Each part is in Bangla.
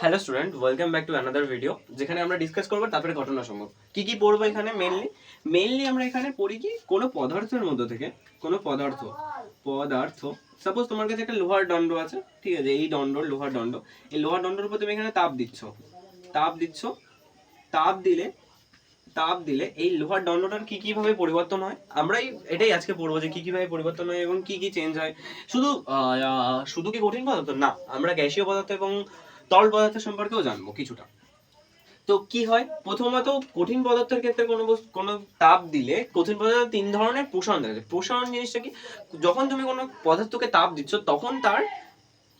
Hello student, welcome back to another video, যেখানে আমরা ডিসকাস করব তারপরে ঘটনা সম্ভব কি কি পড়ব এখানে মেনলি মেনলি আমরা এখানে পড়ি কি, কোনো পদার্থের মধ্যে থেকে, কোনো পদার্থ পদার্থ সাপোজ তোমার কাছে একটা লোহার দণ্ড আছে, ঠিক আছে, এই দণ্ড, লোহার দণ্ড, এই লোহার দণ্ডের উপর তুমি এখানে তাপ দিচ্ছ তাপ দিচ্ছ, তাপ দিলে তাপ দিলে এই লোহার দণ্ডটার কি কি ভাবে পরিবর্তন হয়? আমরাই এটাই আজকে পড়ব যে কি কি ভাবে পরিবর্তন হয় এবং কি কি চেঞ্জ হয়। শুধু শুধু কি কঠিন পদার্থ? না, আমরা গ্যাসীয় পদার্থ এবং তরল পদার্থ সম্পর্কেও জানব কিছুটা। তো কি হয়? প্রথমত কঠিন পদার্থের ক্ষেত্রে কোনো কোনো তাপ দিলে কঠিন পদার্থ তিন ধরনের প্রসারণ দেখা যায় প্রসারণ জিনিসটা কি? যখন তুমি কোনো পদার্থকে তাপ দিচ্ছ, তখন তার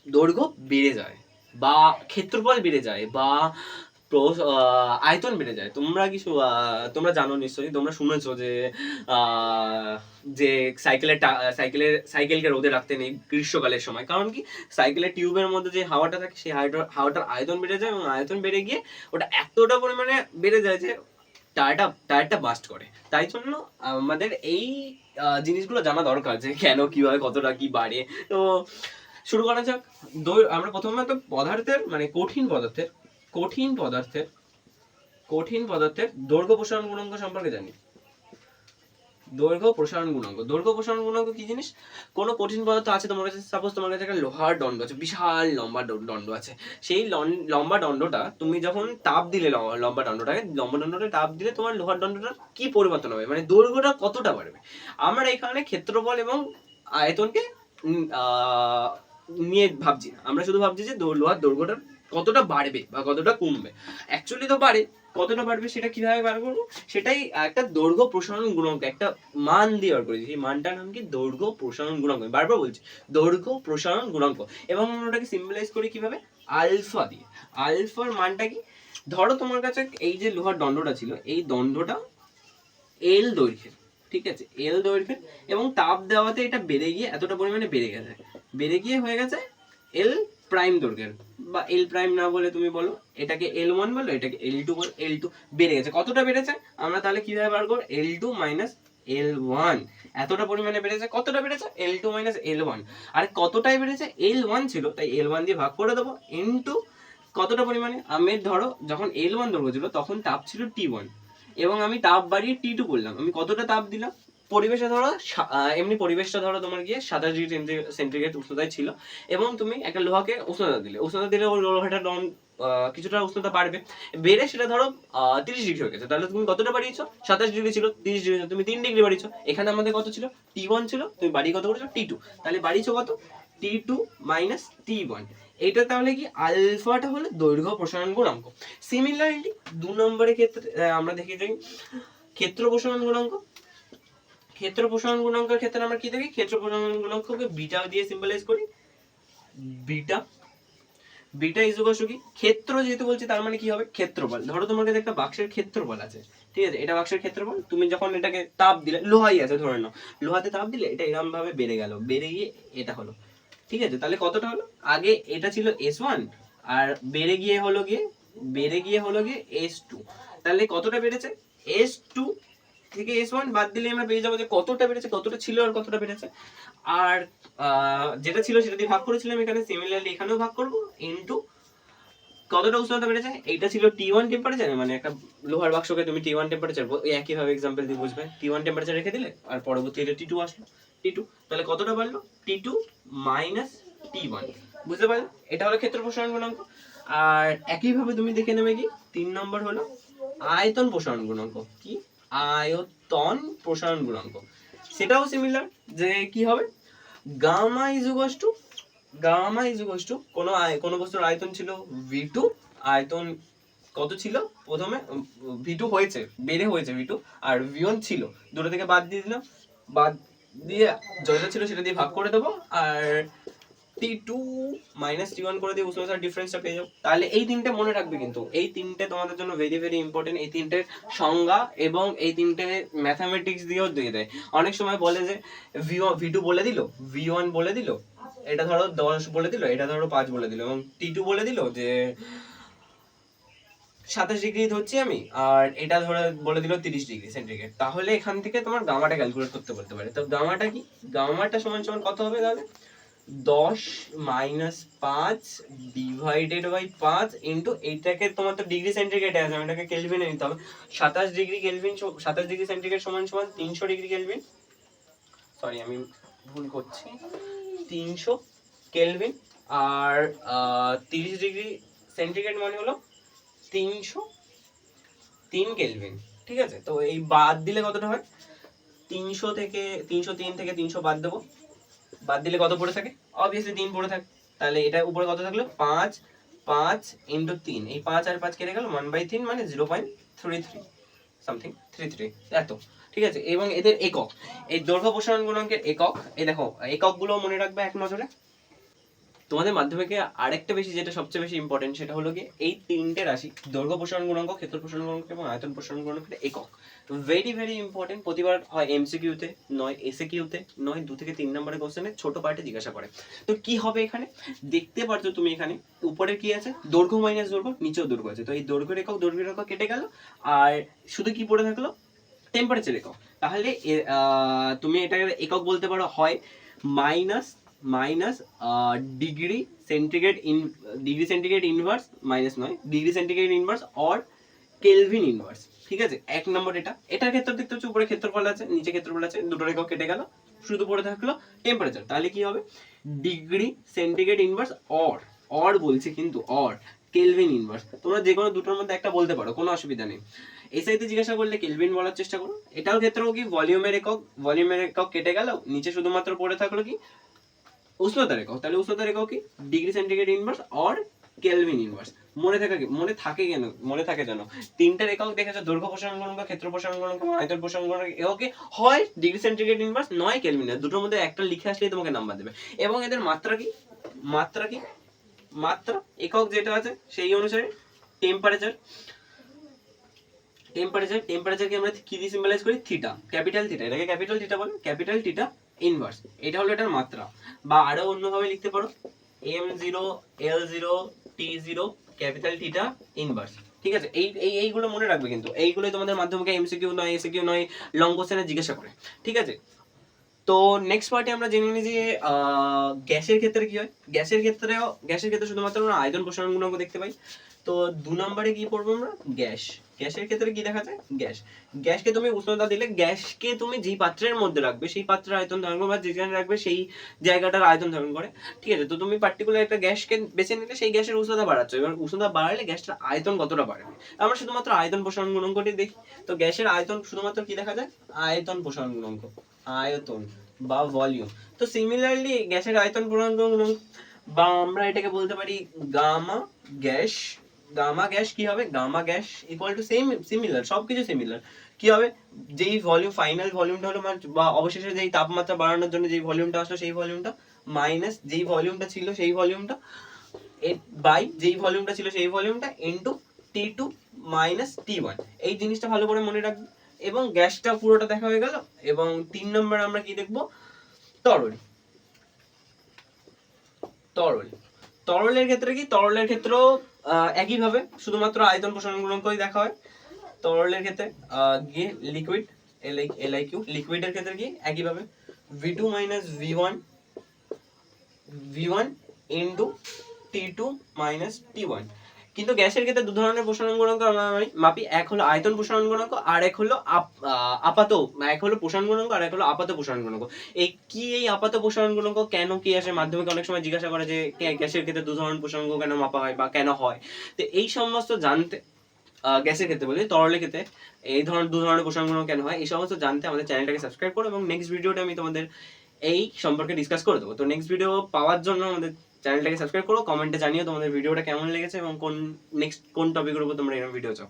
দৈর্ঘ্য বেড়ে যায় বা ক্ষেত্রফল বেড়ে যায় বা আয়তন বেড়ে যায়। তোমরা কিছু তোমরা জানো নিশ্চয়ই, তোমরা শুনেছো যে যে সাইকেলের সাইকেলের সাইকেলকে রোদে রাখতে নেই গ্রীষ্মকালের সময়। কারণ কি? সাইকেলের টিউবের মধ্যে যে হাওয়াটা থাকে, সেই হাওয়াটা- হাওয়াটার আয়তন বেড়ে যায় এবং আয়তন বেড়ে গিয়ে ওটা এতটা পরিমাণে বেড়ে যায় যে টায়ারটা টায়ারটা বাস্ট করে। তাই জন্য আমাদের এই জিনিসগুলো জানা দরকার যে কেন, কীভাবে, কতটা, কি বাড়ে। তো শুরু করা যাক। আমরা তো পদার্থের মানে কঠিন পদার্থের কঠিন পদার্থের কঠিন পদার্থের দৈর্ঘ্য প্রসারণ গুণাঙ্ক সম্পর্কে জানি। দৈর্ঘ্য প্রসারণ গুণাঙ্ক। দৈর্ঘ্য প্রসারণ গুণাঙ্ক কি জিনিস? কোনো কঠিন পদার্থ আছে তোমার কাছে? সাপোজ তোমার কাছে একটা লোহার দণ্ড আছে, বিশাল লম্বা দণ্ড আছে। সেই লম্বা দণ্ডটা তুমি যখন তাপ দিলে লম্বা দণ্ডটাকে, লম্বা দণ্ডটা তাপ দিলে তোমার লোহার দণ্ডটা কি পরিবর্তন হবে? মানে দৈর্ঘ্যটা কতটা বাড়বে? আমরা এখানে ক্ষেত্রফল এবং আয়তনকে নিয়ে ভাবছি না। আমরা শুধু ভাবছি যে লোহার দৈর্ঘ্যটা কতটা বাড়বে বা কতটা কমবে? অ্যাকচুয়ালি তো বাড়ে। কতটা বাড়বে সেটা কীভাবে বার করব? সেটাই একটা দৈর্ঘ্য প্রসারণ গুণাঙ্ক, একটা মান দিয়ে বার করেছি সেই মানটার নাম কি? দৈর্ঘ্য প্রসারণ গুণাঙ্ক। বারবার বলছি, দৈর্ঘ্য প্রসারণ গুণাঙ্ক। এবং আমরা ওটাকে সিম্বলাইজ করি কীভাবে? আলফা দিয়ে। আলফার মানটা কি? ধরো তোমার কাছে এই যে লোহার দণ্ডটা ছিল, এই দণ্ডটা এল দৈর্ঘ্যের, ঠিক আছে? এল দৈর্ঘ্যের এবং তাপ দেওয়াতে এটা বেড়ে গিয়ে এতটা পরিমাণে বেড়ে গেছে। বেড়ে গিয়ে হয়ে গেছে এল প্রাইম দৈর্ঘ্যের। বা এল প্রাইম না বলে তুমি বলো, এটাকে এল ওয়ান বলো, এটাকে এল টু বলো এল টু বেড়ে গেছে। কতটা বেড়েছে? আমরা তাহলে কীভাবে বার করব? L two minus L one এতটা পরিমাণে বেড়েছে। কতটা বেড়েছে? L two minus L one আর কতটাই বেড়েছে? এল ওয়ান ছিল, তাই এল ওয়ান দিয়ে ভাগ করে দেবো ইন্টু কতটা পরিমাণে? আমি ধরো, যখন এল ওয়ান দৈর্ঘ্য ছিল, তখন তাপ ছিল টি ওয়ান এবং আমি তাপ বাড়িয়ে টি টু করলাম। আমি কতটা তাপ দিলাম? পরিবেশে ধরো এমনি পরিবেশটা ধরো তোমার গিয়ে সাতাশ ডিগ্রি সেন্টিগ্রেড উষ্ণতায় ছিল এবং তুমি একটা লোহাকে উষ্ণতা দিলে। উষ্ণতা দিলে ওই লোহাটা ডন কিছুটা উষ্ণতা বাড়বে। বেড়ে সেটা ধরো তিরিশ ডিগ্রি হয়ে গেছে। তাহলে তুমি কতটা বাড়িয়েছো? সাতাশ ডিগ্রি ছিল, তিরিশ ডিগ্রি তুমি তিন ডিগ্রি বাড়িয়েছো। এখানে আমাদের কত ছিল? টি ওয়ান ছিল, তুমি বাড়ি কত করেছ? টি টু তাহলে বাড়িয়েছো কত? T two minus T one এটা তাহলে কি আলফাটা হলো দৈর্ঘ্য, প্রসারণ গুণাঙ্ক। সিমিলারলি দু নম্বরের ক্ষেত্রে আমরা দেখি যাই। ক্ষেত্র প্রসারণ গুণাঙ্ক। ক্ষেত্র প্রসারণ গুণাঙ্কের ক্ষেত্রে আমরা কি দেখি? ক্ষেত্র প্রসারণ গুণাঙ্ককে বিটা দিয়ে সিম্বলাইজ করি। বিটা। বিটা ইজ কি? ক্ষেত্র যেহেতু বলছি, তার মানে কি হবে? ক্ষেত্রফল ধরো তোমার কাছে একটা বাক্সের ক্ষেত্রফল আছে। ঠিক আছে? এটা বাক্সের ক্ষেত্রফল তুমি যখন এটাকে তাপ দিলে, লোহাই আছে, ধরে নাও। লোহাতে তাপ দিলে এটা এরকম ভাবে বেড়ে গেল। বেড়ে গিয়ে এটা হলো। ঠিক আছে? তাহলে কতটা হলো? আগে এটা ছিল এস ওয়ান আর বেড়ে গিয়ে হলো গিয়ে, বেড়ে গিয়ে হলো গিয়ে এস টু তাহলে কতটা বেড়েছে? এস টু থেকে এস ওয়ান বাদ দিলে আমরা পেয়ে যাব যে কতটা বেড়েছে, কতটা ছিল আর কতটা বেড়েছে। আর যেটা ছিল সেটা দিয়ে ভাগ করেছিলাম এখানে সিমিলারলি এখানেও ভাগ করব ইনটু কতটা উষ্ণতা বেড়েছে? এইটা ছিল টি ওয়ান টেম্পারেচার মানে একটা লোহার বাক্সকে তুমি টি ওয়ান টেম্পারেচার একই ভাবে এক্সাম্পল দিয়ে বুঝবে। টি ওয়ান টেম্পারেচার রেখে দিলে, আর পরবর্তীতে টি টু আসলো। টি টু তাহলে কতটা বাড়লো? T two minus T one বুঝতে পারলে? এটা হলো ক্ষেত্র প্রসারণ গুণাঙ্ক। আর একইভাবে তুমি দেখে নেবে কি? তিন নম্বর হলো আয়তন প্রসারণ গুণাঙ্ক। কি? আয়তন প্রসারণ গুণাঙ্ক। সেটাও সিমিলার যে কি হবে? গামা ইজুগাস টু গামা ইজুগাস টু কোনো আয়- কোনো বস্তুর আয়তন ছিল ভি টু আয়তন কত ছিল? প্রথমে ভি টু হয়েছে, বেড়ে হয়েছে ভি টু আর ভি ওয়ান ছিল। দুটো থেকে বাদ দিয়ে দিলাম। বাদ দিয়ে যেটা ছিল সেটা দিয়ে ভাগ করে দেবো। আর T two minus T one করে দিয়ে ডিফারেন্সটা পেয়ে যাব। তাহলে এই তিনটে মনে রাখবে কিন্তু, এই তিনটে তোমাদের জন্য ভেরি ভেরি ইম্পর্টেন্ট এই তিনটের সংজ্ঞা এবং এই তিনটে ম্যাথামেটিক্স দিয়েও দিয়ে দেয়। অনেক সময় বলে যে ভি বলে দিল ভি ওয়ান বলে দিল, এটা ধরো দশ বলে দিল, এটা ধরো পাঁচ বলে দিল এবং টি টু বলে দিল যে সাতাশ ডিগ্রি ধরছি আমি, আর এটা ধরে বলে দিল তিরিশ ডিগ্রি সেন্টিগ্রেড তাহলে এখান থেকে তোমার গামাটা ক্যালকুলেট করতে বলতে পারে। তো গামাটা কি? গামাটা সমান সমান কত হবে তাহলে? দশ মাইনাস পাঁচ ডিভাইডেড বাই পাঁচ ইন্টু এইটাকে তোমার তো ডিগ্রি সেন্টিগ্রেডে আছে, আমি এটাকে কেলভিনে নিতে হবে। সাতাশ ডিগ্রি কেলভিন সাতাশ ডিগ্রি সেন্টিগ্রেড সমান সমান তিনশো ডিগ্রি কেলভিন সরি আমি ভুল করছি। তিনশো কেলভিন আর তিরিশ ডিগ্রি সেন্টিগ্রেড মানে হলো তিনশো তিন কেলভিন ঠিক আছে? তো এই বাদ দিলে কতটা হয়? তিনশো থেকে, তিনশো তিন থেকে তিনশো বাদ দেবো। বাদ দিলে কত পড়ে থাকে? অবভিয়াসলি তিন পড়ে থাকে। তাহলে এটা উপরে কত থাকল? পাঁচ পাঁচ ইন্টু তিন। এই পাঁচ আর পাঁচ কেটে গেল ওয়ান বাই তিন মানে zero point three three something three three এত। ঠিক আছে? এবং এদের একক। এই দৈর্ঘ্য প্রসারণ গুণাঙ্কের একক। এই দেখো এককগুলো মনে রাখবে এক নজরে। তোমাদের মাধ্যমিকে আরেকটা বেশি যেটা সবচেয়ে বেশি ইম্পর্টেন্ট সেটা হলো কি এই তিনটে রাশি, দৈর্ঘ্য প্রসারণ গুণাঙ্ক, ক্ষেত্র প্রসারণ গুণাঙ্ক এবং আয়তন প্রসারণ গুণাঙ্কের একক। ভেরি ভেরি ইম্পর্টেন্ট প্রতিবার হয় এমসিকিউতে নয় এসএকিউতে নয় দু থেকে তিন নম্বরের কোশ্চেনে ছোট পার্টে জিজ্ঞাসা করে। তো কি হবে এখানে? দেখতে পারছ তুমি এখানে, উপরে কি আছে? দৈর্ঘ্য মাইনাস দৈর্ঘ্য, নিচেও দৈর্ঘ্য আছে। তো এই দৈর্ঘ্যের একক দৈর্ঘ্যের একক কেটে গেল, আর শুধু কি পড়ে থাকল? টেম্পারেচার একক। তাহলে তুমি এটাকে একক বলতে পারো, হয় minus minus degree centigrade in degree centigrade inverse minus নয় degree centigrade inverse or kelvin inverse ঠিক আছে? এক নম্বর এটা। এটার ক্ষেত্রে দেখতে হচ্ছে উপরে ক্ষেত্রফল আছে, নিচে ক্ষেত্রফল আছে, দুটো রেখা কেটে গেল, শুধু পড়ে থাকল টেম্পারেচার তাহলে কি হবে? Degree centigrade inverse or or বলছি কিন্তু অর কেলভিন ইনভার্স তোমরা যে কোনো দুটোর মধ্যে একটা বলতে পারো, কোনো অসুবিধা নেই। এসআইতে জিজ্ঞাসা করলে কেলভিন বলার চেষ্টা করো। এটাও ক্ষেত্রেও কি? ভলিউমের একক ভলিউমের একক কেটে গেল, নিচে শুধুমাত্র পড়ে থাকল কি? উষ্ণতার একক তাহলে উষ্ণতা একক কি? Degree centigrade inverse or kelvin inverse মনে থাকে কি- মনে থাকে কেন? মনে থাকে যেন। তিনটার একক দেখেছ? দৈর্ঘ্য প্রসারণ গুণাঙ্ক ক্ষেত্র প্রসারণ গুণাঙ্ক এবং আয়তন প্রসারণ গুণাঙ্ক এককে হয় ডিগ্রি সেন্টিগ্রেড ইনভার্স নয় কেলভিন দুটোর মধ্যে একটা লিখে আসলেই তোমাকে নাম্বার দেবে। এবং এদের মাত্রা কি? মাত্রা কি? মাত্রা একক যেটা আছে, সেই অনুসারে টেম্পারেচার টেম্পারেচার টেম্পারেচারকে আমরা কি দিয়ে সিম্বলাইজ করি? থিটা ক্যাপিটাল থিটা এটাকে ক্যাপিটাল থিটা বলে। ক্যাপিটাল থিটা ইনভার্স এটা হলো এটার মাত্রা। বা আরও অন্যভাবে লিখতে পারো। M zero L zero T zero capital theta inverse ঠিক আছে? এই এই, এইগুলো মনে রাখবে কিন্তু। এইগুলোই তোমাদের মাধ্যমিকে এমসিকিউ নয় এসিকিউ নয় লং কোশ্চেনে জিজ্ঞাসা করে। ঠিক আছে? তো নেক্সট পার্টে আমরা জেনে নিই যে গ্যাসের ক্ষেত্রে কি হয়? গ্যাসের ক্ষেত্রেও, গ্যাসের ক্ষেত্রে শুধুমাত্র আমরা আয়তন প্রসারণ গুণাঙ্ক দেখতে পাই। তো দু নম্বরে কি পড়ব আমরা? গ্যাস। গ্যাসের ক্ষেত্রে কি দেখা যায়? গ্যাস। গ্যাসকে তুমি উষ্ণতা দিলে গ্যাসকে তুমি যেই পাত্রের মধ্যে রাখবে, সেই পাত্রের আয়তন ধারণ করবে বা যেখানে রাখবে, সেই জায়গাটার আয়তন ধারণ করে। ঠিক আছে? তো তুমি পার্টিকুলার একটা গ্যাসকে বেছে নিলে সেই গ্যাসের উষ্ণতা বাড়াচ্ছ। এবার উষ্ণতা বাড়ালে গ্যাসটার আয়তন কতটা বাড়বে আমরা শুধুমাত্র আয়তন প্রসারণ গুণাঙ্কটি দেখি। তো গ্যাসের আয়তন শুধুমাত্র কি দেখা যায়? আয়তন প্রসারণ গুণাঙ্ক। আয়তন বা ভলিউম তো সিমিলারলি গ্যাসের আয়তন প্রসারণ গুণাঙ্ক বা আমরা এটাকে বলতে পারি গামা গ্যাস গামা গ্যাস কি হবে? Gamma gas equal to same similar সবকিছু সিমিলার কি হবে? যেই ভলিউম ফাইনাল ভলিউমটা হলো মানে বা অবশেষে যেই তাপমাত্রা বাড়ানোর জন্য যেই ভলিউমটা আসলো, সেই ভলিউমটা মাইনাস যেই ভলিউমটা ছিল, সেই ভলিউমটা বাই যেই ভলিউমটা ছিল, সেই ভলিউমটা into T two minus T one এই জিনিসটা ভালো করে মনে রাখবে। এবং গ্যাসটা পুরোটা দেখা হয়ে গেল। এবং তিন নম্বর আমরা কি দেখব? তরল। তরল। তরলের ক্ষেত্রে কি? তরলের ক্ষেত্রেও একইভাবে শুধুমাত্র আয়তন প্রসারণ গুণাঙ্কই দেখা হয় তরলের ক্ষেত্রে। গিয়ে liquid L I L I Q লিকুইডের ক্ষেত্রে কি একইভাবে V two minus V one V one into T two minus T one কিন্তু গ্যাসের ক্ষেত্রে দু ধরনের প্রসারণ গুণাঙ্ক মানি- মাপি এক হলো আয়তন প্রসারণ গুণাঙ্ক, আর এক হলো আপাত, এক হলো প্রসারণ গুণাঙ্ক, আর এক হলো আপাত প্রসারণ গুণাঙ্ক। এই কি এই আপাত প্রসারণ গুণাঙ্ক কেন কি আসে? মাধ্যমিকে অনেক সময় জিজ্ঞাসা করে যে গ্যাসের ক্ষেত্রে দু ধরনের প্রসারণ কেন মাপা হয় বা কেন হয়? তো এই সমস্ত জানতে গ্যাসের ক্ষেত্রে বলি, তরলের ক্ষেত্রে এই ধরনের দু ধরনের গুণাঙ্ক কেন হয়? এই সমস্ত জানতে আমাদের চ্যানেলটাকে সাবস্ক্রাইব করো এবং নেক্সট ভিডিওটা আমি তোমাদের এই সম্পর্কে ডিসকাস করে দেবো। তো নেক্সট ভিডিও পাওয়ার জন্য আমাদের চ্যানেলটাকে সাবস্ক্রাইব করো কমেন্টে জানিও তোমাদের ভিডিওটা কেমন লেগেছে এবং কোন নেক্সট কোন টপিকের উপর তোমরা এরকম ভিডিও চাও।